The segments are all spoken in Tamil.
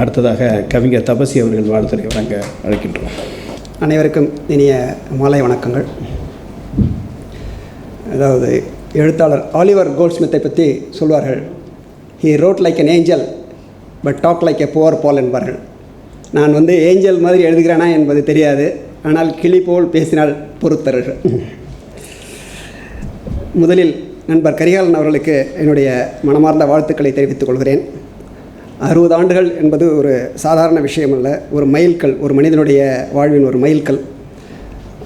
அடுத்ததாக கவிஞர் தபசி அவர்கள் வாழ்த்துறை வழங்க அழைக்கின்றோம். அனைவருக்கும் இனிய மாலை வணக்கங்கள். அதாவது எழுத்தாளர் ஆலிவர் கோல்ட்ஸ்மித்தை பற்றி சொல்வார்கள். He wrote like an angel but talk like a poor Poll என்பார்கள். நான் வந்து ஏஞ்சல் மாதிரி எழுதுகிறேனா என்பது தெரியாது. ஆனால் கிளி போல் பேசினால் பொறுத்தர்கள். முதலில் நண்பர் கரிகாலன் அவர்களுக்கு என்னுடைய மனமார்ந்த வாழ்த்துக்களை தெரிவித்துக் கொள்கிறேன். அறுபது ஆண்டுகள் என்பது ஒரு சாதாரண விஷயம் அல்ல. ஒரு மைல்கல் ஒரு மனிதனுடைய வாழ்வின் ஒரு மைல்கல்.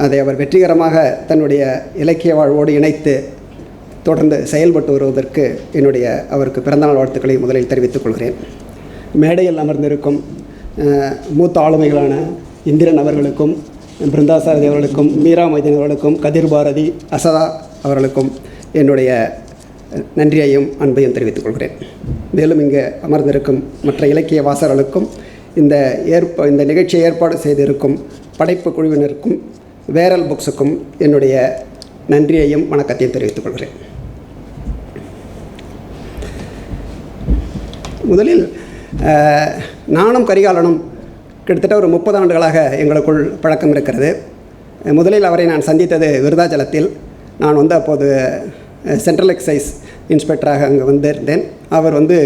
அதை அவர் வெற்றிகரமாக தன்னுடைய இலக்கிய வாழ்வோடு இணைத்து தொடர்ந்து செயல்பட்டு வருவதற்கு என்னுடைய அவருக்கு பிறந்தநாள் வாழ்த்துக்களை முதலில் தெரிவித்துக் கொள்கிறேன். மேடையில் அமர்ந்திருக்கும் மூத்த ஆளுமைகளான இந்திரன் அவர்களுக்கும் பிருந்தாசாரதி அவர்களுக்கும் மீரா மைதீன் அவர்களுக்கும் கதிர் பாரதி அசதா அவர்களுக்கும் என்னுடைய நன்றியையும் அன்பையும் தெரிவித்துக் கொள்கிறேன். மேலும் இங்கே அமர்ந்திருக்கும் மற்ற இலக்கிய வாசகர்களுக்கும் இந்த ஏற்ப இந்த நிகழ்ச்சியை ஏற்பாடு செய்திருக்கும் படைப்பு குழுவினருக்கும் வேரல் புக்ஸுக்கும் என்னுடைய நன்றியையும் வணக்கத்தையும் தெரிவித்துக் கொள்கிறேன். முதலில் நானும் கரிகாலனும் கிட்டத்தட்ட ஒரு முப்பது ஆண்டுகளாக எங்களுக்குள் பழக்கம் இருக்கிறது. முதலில் அவரை நான் சந்தித்தது விருதாச்சலத்தில். நான் வந்து அப்போது சென்ட்ரல் எக்ஸைஸ் இன்ஸ்பெக்டராக அங்கே வந்திருந்தேன். அவர் வந்து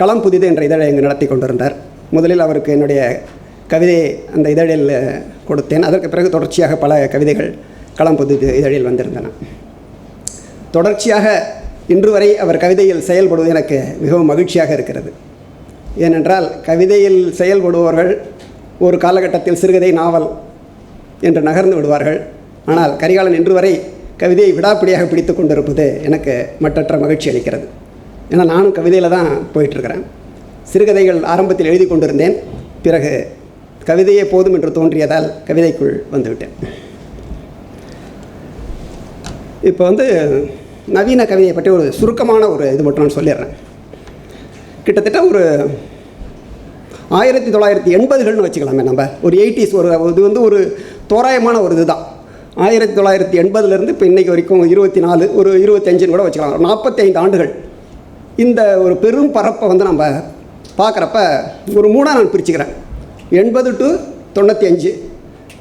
களம் புதிது என்ற இதழை இங்கு நடத்தி கொண்டிருந்தார். முதலில் அவருக்கு என்னுடைய கவிதை அந்த இதழில் கொடுத்தேன். அதற்கு பிறகு தொடர்ச்சியாக பல கவிதைகள் களம் புதிது இதழில் வந்திருந்தன. தொடர்ச்சியாக இன்று வரை அவர் கவிதையில் செயல்படுவது எனக்கு மிகவும் மகிழ்ச்சியாக இருக்கிறது. ஏனென்றால் கவிதையில் செயல்படுபவர்கள் ஒரு காலகட்டத்தில் சிறுகதை நாவல் என்று நகர்ந்து விடுவார்கள். ஆனால் கரிகாலன் இன்று வரை கவிதையை விடாப்பிடியாக பிடித்து கொண்டிருப்பது எனக்கு மற்றற்ற மகிழ்ச்சி அளிக்கிறது. ஏன்னா நானும் கவிதையில் தான் போயிட்டுருக்கிறேன். சிறுகதைகள் ஆரம்பத்தில் எழுதி கொண்டிருந்தேன். பிறகு கவிதையே போதும் என்று தோன்றியதால் கவிதைக்குள் வந்துவிட்டேன். இப்போ வந்து நவீன கவிதையை பற்றி ஒரு சுருக்கமான ஒரு இது மட்டும் நான் சொல்லிடுறேன். கிட்டத்தட்ட ஒரு ஆயிரத்தி தொள்ளாயிரத்தி எண்பதுகள்னு வச்சுக்கலாமே நம்ம. ஒரு எயிட்டிஸ் ஒரு இது வந்து ஒரு தோராயமான ஒரு இதுதான். ஆயிரத்தி தொள்ளாயிரத்தி எண்பதுலேருந்து இப்போ இன்றைக்கு வரைக்கும் இருபத்தி நாலு ஒரு இருபத்தஞ்சுன்னு கூட வச்சுக்கலாம். நாற்பத்தைந்து ஆண்டுகள். இந்த ஒரு பெரும் பரப்பை வந்து நம்ம பார்க்குறப்ப ஒரு மூணாக நான் பிரிச்சுக்கிறேன். எண்பது டு தொண்ணூற்றி அஞ்சு.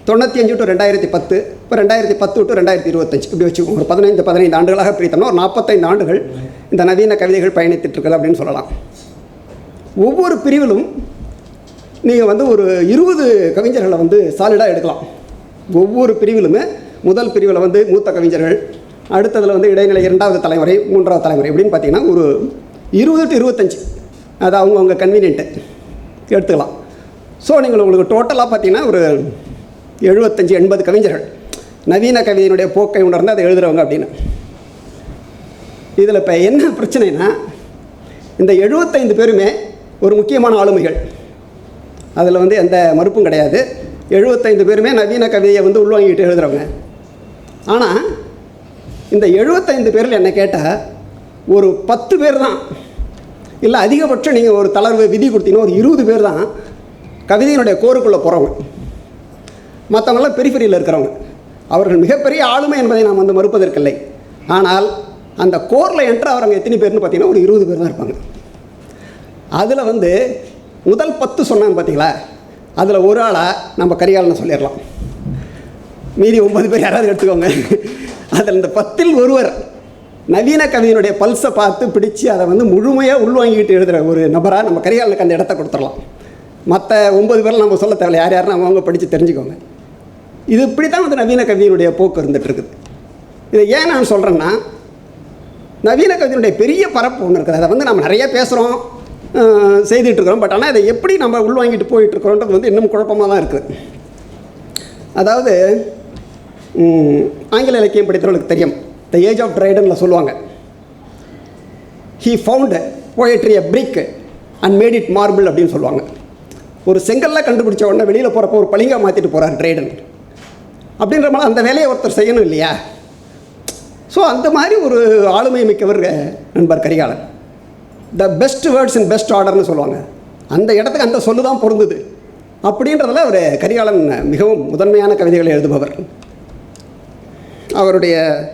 தொண்ணூற்றி அஞ்சு டு ரெண்டாயிரத்தி பத்து. இப்போ ரெண்டாயிரத்தி பத்து டு ரெண்டாயிரத்தி இருபத்தஞ்சு. இப்படி வச்சுக்கோங்க. ஒரு பதினைந்து பதினைந்து ஆண்டுகளாக பிரித்தோம்னா ஒரு நாற்பத்தைந்து ஆண்டுகள் இந்த நவீன கவிதைகள் பயணித்துட்டு அப்படின்னு சொல்லலாம். ஒவ்வொரு பிரிவிலும் நீங்கள் வந்து ஒரு இருபது கவிஞர்களை வந்து சாலிடாக எடுக்கலாம். ஒவ்வொரு பிரிவிலுமே முதல் பிரிவில் வந்து மூத்த கவிஞர்கள் அடுத்ததில் வந்து இடைநிலை இரண்டாவது தலைமுறை மூன்றாவது தலைமுறை அப்படின்னு பார்த்தீங்கன்னா ஒரு இருபது டு இருபத்தஞ்சு. அது அவங்கவுங்க கன்வீனியன்ட்டு எடுத்துக்கலாம். ஸோ நீங்கள் உங்களுக்கு டோட்டலாக பார்த்தீங்கன்னா ஒரு எழுபத்தஞ்சு எண்பது கவிஞர்கள். நவீன கவிதையினுடைய போக்கை உணர்ந்து அதை எழுதுகிறவங்க அப்படின்னு. இதில் இப்போ என்ன பிரச்சனைனா இந்த எழுபத்தைந்து பேருமே ஒரு முக்கியமான ஆளுமைகள். அதில் வந்து எந்த மறுப்பும் கிடையாது. எழுபத்தைந்து பேருமே நவீன கவிதையை வந்து உள்வாங்கிட்டு எழுதுகிறவங்க ஆனால் இந்த எழுபத்தைந்து பேரில் என்னை கேட்டால் ஒரு பத்து பேர் தான். இல்லை அதிகபட்சம் நீங்கள் ஒரு தளர்வு விதி கொடுத்தீங்கன்னா ஒரு இருபது பேர் தான் கவிதையினுடைய கோருக்குள்ளே போகிறவங்க மற்றவங்களாம் பெரிஃபெரியில் இருக்கிறவங்க. அவர்கள் மிகப்பெரிய ஆளுமை என்பதை நாம் வந்து மறுப்பதற்கில்லை. ஆனால் அந்த கோரில் என்ட்ரு அவங்க எத்தனை பேர்னு பார்த்தீங்கன்னா ஒரு இருபது பேர் தான் இருப்பாங்க. அதில் வந்து முதல் பத்து சொன்னாங்க பார்த்தீங்களா அதில் ஒரு ஆளாக நம்ம கரிகாலனை சொல்லிடலாம். மீதி ஒன்பது பேர் யாராவது எடுத்துக்கோங்க. அதில் இந்த பத்தில் ஒருவர் நவீன கவிதையினுடைய பல்ஸை பார்த்து பிடிச்சு அதை வந்து முழுமையாக உள்வாங்கிட்டு எழுதுகிற ஒரு நபராக நம்ம கரிகாலனுக்கு அந்த இடத்த கொடுத்துடலாம். மற்ற ஒன்பது பேரில் நம்ம சொல்ல தேவையில்ல. யார் யாருன்னு அவங்க அவங்க படித்து தெரிஞ்சுக்கோங்க. இது இப்படி தான் வந்து நவீன கவிதையினுடைய போக்கு இருந்துகிட்ருக்குது இதை ஏன் நான் சொல்கிறேன்னா நவீன கவிதையினுடைய பெரிய பரப்பு ஒன்று இருக்குது. அதை வந்து நம்ம நிறைய பேசுகிறோம் செய்துட்டு இருக்கிறோம். பட் ஆனால் இதை எப்படி நம்ம உள்வாங்கிட்டு போயிட்டுருக்கிறோன்றது வந்து இன்னும் குழப்பமாக தான் இருக்குது. அதாவது ஆங்கில இலக்கியம் படித்தவர்களுக்கு தெரியும். த ஏஜ் ஆஃப் ட்ரைடனில் சொல்லுவாங்க. He found poetry a brick and made it marble அப்படின்னு சொல்லுவாங்க. ஒரு செங்கல்ல கண்டுபிடிச்ச உடனே வெளியில் போகிறப்போ ஒரு பளிங்காக மாற்றிட்டு போகிறார் ட்ரைடன் அப்படின்ற மாதிரி அந்த வேலையை ஒருத்தர் செய்யணும் இல்லையா? ஸோ அந்த மாதிரி ஒரு ஆளுமை மிக்கவர் நண்பர் Karikalan. The best words in best ஆர்டர்னு சொல்லுவாங்க. அந்த இடத்துக்கு அந்த சொல்லு தான் பொருந்துது. அப்படின்றதில் அவர் கரிகாலன் மிகவும் முதன்மையான கவிதைகளை எழுதுபவர். அவருடைய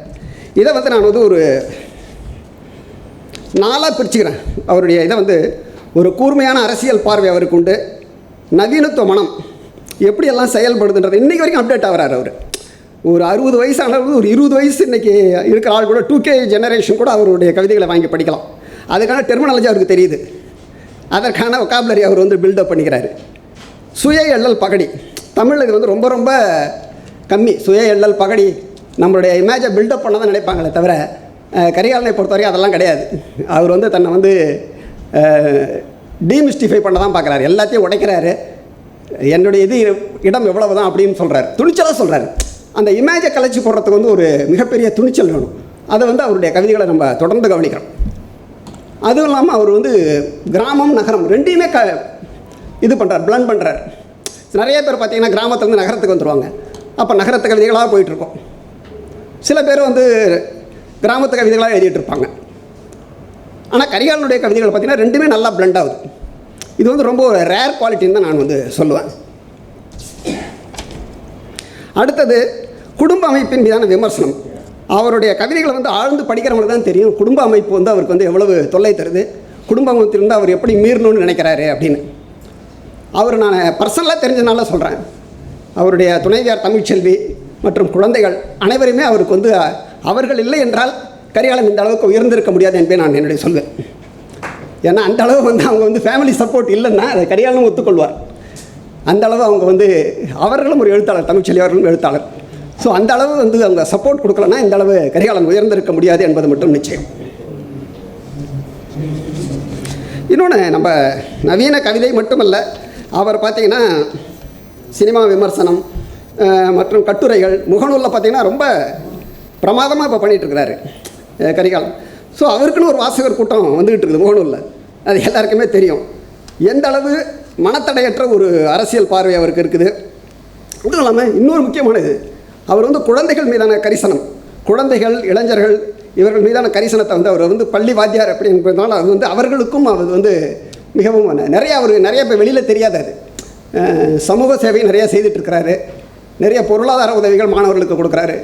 இதை வந்து நான் வந்து ஒரு நாளாக பிரிச்சுக்கிறேன். அவருடைய இதை வந்து ஒரு கூர்மையான அரசியல் பார்வை அவருக்கு உண்டு. நவீனத்துவ மனம் எப்படியெல்லாம் செயல்படுதுன்றது இன்றைக்கி வரைக்கும் அப்டேட் ஆகிறார் அவர். ஒரு அறுபது வயசானவர் ஒரு இருபது வயசு இன்றைக்கி இருக்கிற ஆள் கூட டூ கே ஜெனரேஷன் கூட அவருடைய கவிதைகளை வாங்கி படிக்கலாம். அதுக்கான டெர்மினாலஜி அவருக்கு தெரியுது. அதற்கான ஒகாபுலரி அவர் வந்து பில்டப் பண்ணிக்கிறாரு. சுய எள்ளல் பகடி. தமிழ் இது வந்து ரொம்ப ரொம்ப கம்மி. சுய எள்ளல் பகடி நம்மளுடைய இமேஜை பில்டப் பண்ண தான் நினைப்பாங்களே தவிர கரிகாலனை பொறுத்தவரைக்கும் அதெல்லாம் கிடையாது. அவர் வந்து தன்னை வந்து டீமிஸ்டிஃபை பண்ண தான் பார்க்குறாரு. எல்லாத்தையும் உடைக்கிறாரு. என்னுடைய இது இடம் எவ்வளவு தான் அப்படின்னு சொல்கிறார் துணிச்சலாக சொல்கிறாரு அந்த இமேஜை கலைச்சி போடுறதுக்கு வந்து ஒரு மிகப்பெரிய துணிச்சல் வேணும். அதை வந்து அவருடைய கவிதைகளை நம்ம தொடர்ந்து கவனிக்கிறோம். அதுவும் இல்லாமல் அவர் வந்து கிராமம் நகரம் ரெண்டையுமே க இது பண்ணுறார் பிளண்ட் பண்ணுறார் நிறைய பேர் பார்த்தீங்கன்னா கிராமத்துலேருந்து நகரத்துக்கு வந்துடுவாங்க அப்போ நகரத்து கவிதைகளாக போயிட்டுருக்கோம் சில பேர் வந்து கிராமத்து கவிதைகளாக எழுதிட்டு இருப்பாங்க ஆனால் கரிகாலனுடைய கவிதைகள் பார்த்தீங்கன்னா ரெண்டுமே நல்லா blend ஆகுது. இது வந்து ரொம்ப ஒரு ரேர் குவாலிட்டின்னு தான் நான் வந்து சொல்லுவேன். அடுத்தது குடும்ப அமைப்பின் மீதான விமர்சனம். அவருடைய கவிதைகளை வந்து ஆழ்ந்து படிக்கிறவங்களுக்கு தான் தெரியும். குடும்ப அமைப்பு வந்து அவருக்கு வந்து எவ்வளவு தொல்லை தருது. குடும்ப அமைப்பிலிருந்து அவர் எப்படி மீறணும்னு நினைக்கிறாரு அப்படின்னு. அவர் நான் பர்சனலாக தெரிஞ்சனால சொல்கிறேன் அவருடைய துணைவியார் தமிழ்ச்செல்வி மற்றும் குழந்தைகள் அனைவருமே அவருக்கு வந்து அவர்கள் இல்லை என்றால் கரிகாலன் இந்த அளவுக்கு உயர்ந்திருக்க முடியாது என்பதை நான் என்னுடைய சொல்வேன். ஏன்னா அந்த அளவு வந்து அவங்க வந்து ஃபேமிலி சப்போர்ட் இல்லைன்னா அதை கரிகாலனும் ஒத்துக்கொள்வார். அந்த அளவு அவங்க வந்து அவர்களும் ஒரு எழுத்தாளர் தமிழ்ச்செல்வி அவர்களும் எழுத்தாளர். ஸோ அந்த அளவு வந்து அவங்க சப்போர்ட் கொடுக்கலன்னா இந்த அளவு கரிகாலன் உயர்ந்திருக்க முடியாது என்பது மட்டும் நிச்சயம். இன்னொன்று நம்ம நவீன கவிதை மட்டுமல்ல அவர் பார்த்தீங்கன்னா சினிமா விமர்சனம் மற்றும் கட்டுரைகள் முகநூலில் பார்த்தீங்கன்னா ரொம்ப பிரமாதமாக இப்போ பண்ணிகிட்ருக்கிறாரு கரிகாலம் ஸோ அவருக்குன்னு ஒரு வாசகர் கூட்டம் வந்துக்கிட்டு இருக்குது முகநூலில். அது எல்லாருக்குமே தெரியும். எந்த அளவு மனத்தடையற்ற ஒரு அரசியல் பார்வை அவருக்கு இருக்குது. அதுவும் இல்லாமல் இன்னொரு முக்கியமானது அவர் வந்து குழந்தைகள் மீதான கரிசனம். குழந்தைகள் இளைஞர்கள் இவர்கள் மீதான கரிசனத்தை வந்து அவர் வந்து பள்ளி வாத்தியார் அப்படி அது வந்து அவர்களுக்கும் அவர் வந்து மிகவும் நிறைய அவர் நிறைய இப்போ வெளியில் தெரியாது அது சமூக சேவை நிறைய செய்துட்ருக்கிறாரு நிறைய பொருளாதார உதவிகள் மாணவர்களுக்கு கொடுக்குறாரு.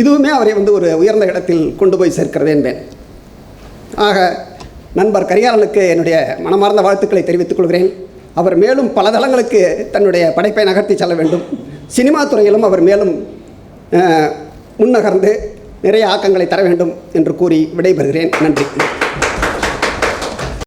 இதுவுமே அவரை வந்து ஒரு உயர்ந்த இடத்தில் கொண்டு போய் சேர்க்கிறது என்பேன். ஆக நண்பர் கரிகாலனுக்கு என்னுடைய மனமார்ந்த வாழ்த்துக்களை தெரிவித்துக் கொள்கிறேன். அவர் மேலும் பல தளங்களுக்கு தன்னுடைய படைப்பை நகர்த்தி செல்ல வேண்டும். சினிமா துறையிலும் அவர் மேலும் முன்னகர்ந்து நிறைய ஆக்கங்களை தர வேண்டும் என்று கூறி விடைபெறுகிறேன். நன்றி.